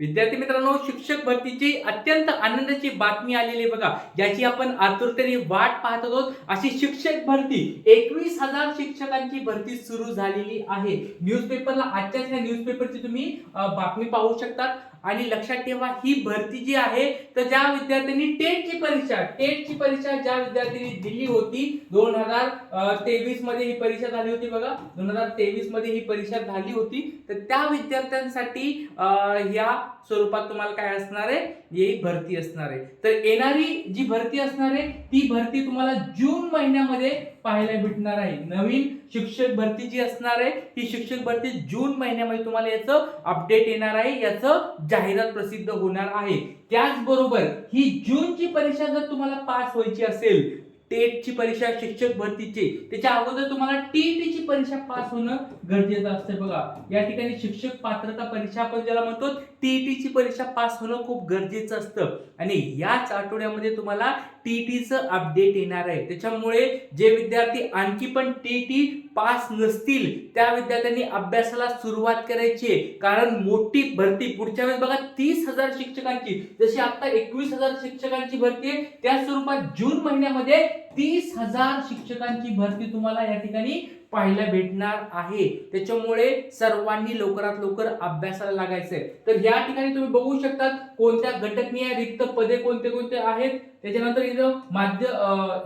विद्यार्थी मित्रांनो शिक्षक भरतीची अत्यंत आनंदाची बातमी आलेली आहे बघा. ज्याची आपण आतुरतेने वाट पाहत आहोत. अशी शिक्षक भरती एकवीस हजार शिक्षकांची भरती सुरू झालेली आहे. न्यूजपेपरला आजच्याच ह्या न्यूजपेपरची तुम्ही बातमी पाहू शकतात. आणि लक्षात ठेवा ही भरती जी आहे तर ज्या विद्यार्थ्यांनी टेटची परीक्षा टेटची परीक्षा ज्या विद्यार्थ्यांनी दिली होती दोन हजार तेवीसमध्ये ही परीक्षा झाली होती बघा. दोन हजार तेवीसमध्ये ही परीक्षा झाली होती. तर त्या विद्यार्थ्यांसाठी ह्या या स्वरूपात तुम्हाला काय असणार आहे? ही भरती असणार आहे. तर येणारी जी भरती असणार आहे ती भरती तुम्हाला जून महिन्यामध्ये पाहायला भेटणार आहे. नवीन शिक्षक भरती जी असणार आहे ही शिक्षक भरती जून महिन्यामध्ये तुम्हाला याचं अपडेट येणार आहे याचं जाहिरात प्रसिद्ध होणार आहे. त्याचबरोबर ही जूनची परीक्षा जर तुम्हाला पास व्हायची असेल टेटची परीक्षा शिक्षक भरतीची. त्याच्या अगोदर तुम्हाला टीईटीची परीक्षा पास होणं गरजेचं असतं बघा. या ठिकाणी शिक्षक पात्रता परीक्षा आपण ज्याला म्हणतो टीईटीची परीक्षा पास होणं खूप गरजेचं असतं. आणि याच आठवड्यामध्ये तुम्हाला टीईटीचं अपडेट येणार आहे. त्याच्यामुळे जे विद्यार्थी आणखी पण टीईटी पास नसतील त्या विद्यार्थ्यांनी अभ्यासाला सुरुवात करायची आहे. कारण मोठी भरती पुढच्या वेळेस बघा तीस हजार शिक्षकांची. जशी आता एकवीस हजार शिक्षकांची भरती आहे त्या स्वरूपात जून महिन्यामध्ये तीस हजार शिक्षकांची भरती तुम्हाला या ठिकाणी पाहायला भेटणार आहे. त्याच्यामुळे सर्वांनी लवकरात लवकर अभ्यासाला लागायचंय. तर या ठिकाणी तुम्ही बघू शकता कोणत्या घटकनीय रिक्त पदे कोणते कोणते आहेत. त्याच्यानंतर इथं माध्य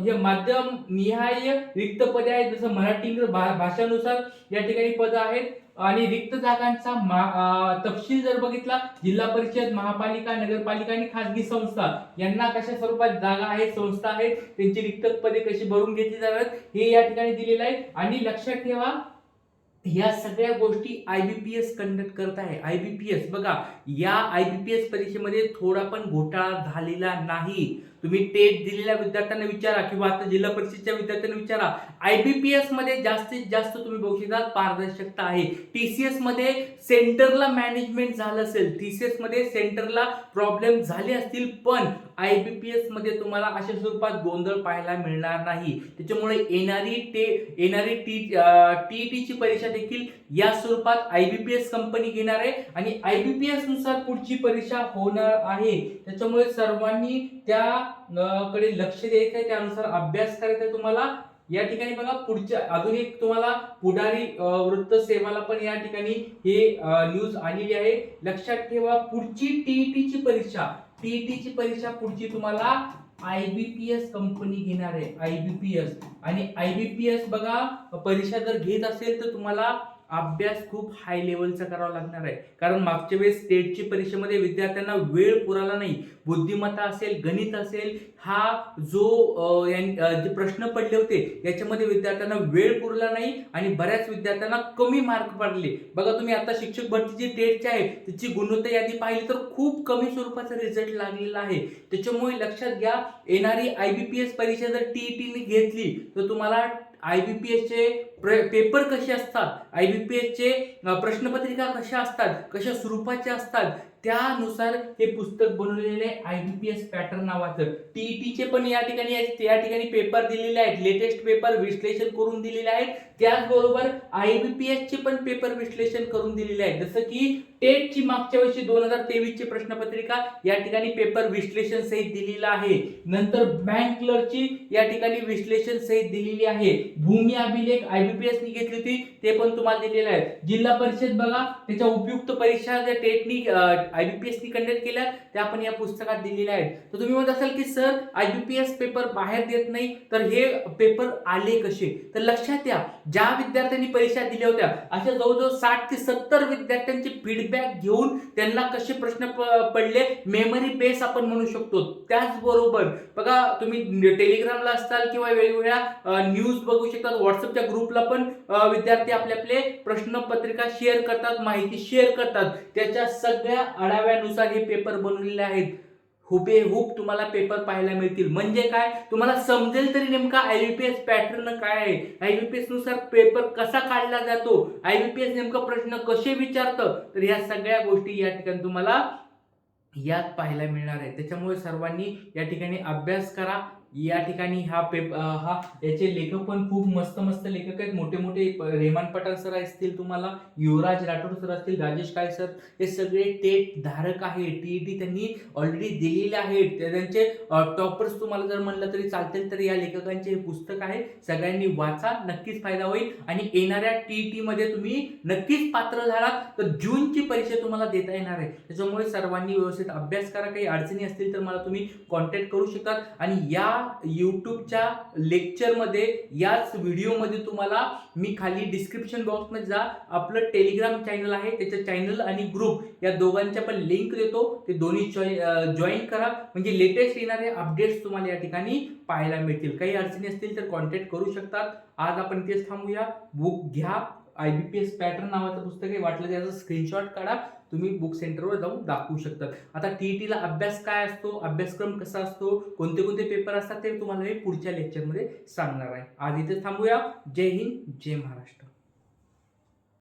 हे माध्यम निहाय रिक्त पदे आहेत. जसं मराठी भाषानुसार या ठिकाणी पद आहेत. आणि रिक्त जागांचा मा- तपशील जर बघितला जिल्हा परिषद महापालिका नगरपालिका आणि खासगी संस्था यांना कशा स्वरूपात जागा आहेत संस्था आहेत त्यांची रिक्त पदे कशी भरून घेतली जातात हे या ठिकाणी दिलेलं आहे. आणि लक्षात ठेवा या सगळ्या गोष्टी I B P S conduct करत आहे. आय बी पी एस बघा या आय बी पी एस परीक्षेमध्ये थोडा पण घोटाळा झालेला नाही. तुम्ही टेट दिलेल्या विद्यार्थ्यांना विचारा किंवा आता जिल्हा परिषदच्या विद्यार्थ्यांना विचारा. आय बी पी एसमध्ये जास्तीत जास्त तुम्ही बघू शकता पारदर्शकता आहे. टी सी एसमध्ये सेंटरला मॅनेजमेंट झालं असेल टी सी एसमध्ये सेंटरला प्रॉब्लेम झाले असतील पण आय बी पी एसमध्ये तुम्हाला अशा स्वरूपात गोंधळ पाहायला मिळणार नाही. त्याच्यामुळे येणारी टे येणारी टी टी टीची परीक्षा देखील या स्वरूपात I B P S company घेणार आहे आणि आय बी पी एसनुसार पुढची परीक्षा होणार आहे. त्याच्यामुळे सर्वांनी त्या कडे लक्ष द्यायचं आहे त्यानुसार अभ्यास करायचा आहे तुम्हाला. या ठिकाणी बघा पुढच्या अजून एक तुम्हाला पुढारी वृत्त सेवाला पण या ठिकाणी हे न्यूज आलेली आहे. लक्षात ठेवा पुढची टीईटीची परीक्षा. टीईटीची परीक्षा पुढची तुम्हाला आयबीपीएस कंपनी घेणार आहे आयबीपीएस आणि आय बी पी एस बघा परीक्षा जर घेत असेल तर तुम्हाला अभ्यास खूप हाय लेवलचा करावा लागणार आहे. कारण मागच्या वेळेस स्टेटची परीक्षेमध्ये विद्यार्थ्यांना वेळ पुराला नाही. बुद्धिमत्ता असेल गणित असेल हा जो यां- जे प्रश्न पडले होते याच्यामध्ये विद्यार्थ्यांना वेळ पुरला नाही आणि बऱ्याच विद्यार्थ्यांना कमी मार्क पडले. बघा तुम्ही आता शिक्षक भरती जी टेटची आहे तिची गुणवत्ता यादी पाहिली तर खूप कमी स्वरूपाचा रिझल्ट लागलेला आहे. त्याच्यामुळे लक्षात घ्या येणारी आय बी पी एस परीक्षा जर टी टीने घेतली तर तुम्हाला आय बी पी एसचे पेपर कसे असतात? आय बी पी एसचे प्रश्नपत्रिका कशा असतात? कशा स्वरूपाच्या असतात? त्यानुसार हे पुस्तक बनवलेले I B P S pattern नावाचं. टीईटीचे पण या ठिकाणी या ठिकाणी पेपर दिलेले आहेत लेटेस्ट पेपर विश्लेषण करून दिलेले आहेत. त्याचबरोबर आय बी पी एसचे पण पेपर विश्लेषण करून दिलेले आहेत. जसं की टेटची मागच्या वर्षी दोन हजार तेवीसची प्रश्नपत्रिका या ठिकाणी पेपर विश्लेषण सहित दिलेला आहे. नंतर बँक क्लर्कची या ठिकाणी विश्लेषण सहित दिलेली आहे. भूमी अभिलेख आय बी पी एस घेतली होती ते पण तुम्हाला दिलेलं आहे. जिल्हा परिषद बघा त्याच्या उपयुक्त परीक्षा टेटनी आय बी पी एसनी कंडक्ट केल्या त्या आपण या पुस्तकात दिलेल्या आहेत तर तुम्ही म्हणत असाल की sir I B P S paper बाहेर देत नाही तर हे पेपर आले कसे? तर लक्षात या ज्या विद्यार्थ्यांनी परीक्षा दिल्या होत्या अशा जवळजवळ साठ ते सत्तर विद्यार्थ्यांचे फीडबॅक घेऊन त्यांना कसे प्रश्न पडले मेमरी बेस आपण म्हणू शकतो. त्याचबरोबर बघा तुम्ही टेलिग्रामला असताल किंवा वेगवेगळ्या न्यूज बघू शकतात व्हॉट्सअपच्या ग्रुपला पण विद्यार्थी आपले आपले प्रश्नपत्रिका शेअर करतात माहिती शेअर करतात. त्याच्या सगळ्या आढाव्यानुसार हे पेपर बनवलेले आहेत. हुबेहूब तुम्हाला पेपर पाहायला मिळतील. म्हणजे काय? तुम्हाला समजेल तरी नेमका I B P S pattern काय आहे? आय बी पी एसनुसार पेपर कसा काढला जातो? आय बी पी एस नेमका प्रश्न कसे विचारतं? तर ह्या सगळ्या गोष्टी या ठिकाणी तुम्हाला यात पाहायला मिळणार आहे त्याच्यामुळे सर्वांनी या ठिकाणी अभ्यास करा. या ठिकाणी हा पेप हा याचे लेखक पण खूप मस्त मस्त लेखक आहेत. मोठे मोठे रेहमान पठाण सर असतील तुम्हाला युवराज राठोड सर असतील राजेश काळे सर हे सगळे टेट धारक आहे टी ई टी त्यांनी ऑलरेडी दिलेले आहेत. त्यांचे टॉपर्स तुम्हाला जर म्हणलं तरी चालतील तर या लेखकांचे हे पुस्तक आहे. सगळ्यांनी वाचा नक्कीच फायदा होईल. आणि येणाऱ्या टी ई मध्ये तुम्ही नक्कीच पात्र झालात. तर जूनची परीक्षा तुम्हाला देता येणार आहे. त्याच्यामुळे सर्वांनी व्यवस्थित अभ्यास करा. काही अडचणी असतील तर मला तुम्ही कॉन्टॅक्ट करू शकतात आणि या यूट्यूबच्या लेक्चरमध्ये याच व्हिडिओमध्ये तुम्हाला मी खाली डिस्क्रिप्शन बॉक्समध्ये जा आपलं टेलिग्राम चॅनल आहे त्याच्या चॅनल आणि ग्रुप या दोघांच्या पण लिंक देतो ते दोन्ही जॉईन करा. म्हणजे लेटेस्ट येणारे अपडेट्स तुम्हाला या ठिकाणी पाहायला मिळतील. काही अडचणी असतील तर कॉन्टॅक्ट करू शकतात. आज आपण तेच थांबूया. बुक घ्या. I B P S pattern नावाचं पुस्तक आहे वाटलं त्याचं स्क्रीनशॉट काढा तुम्ही बुक सेंटरवर जाऊन दाखवू शकतात आता टी टीला अभ्यास काय असतो अभ्यासक्रम कसा असतो कोणते कोणते पेपर असतात ते तुम्हाला मी पुढच्या लेक्चरमध्ये सांगणार आहे. आज इथे थांबूया. जय हिंद जय महाराष्ट्र.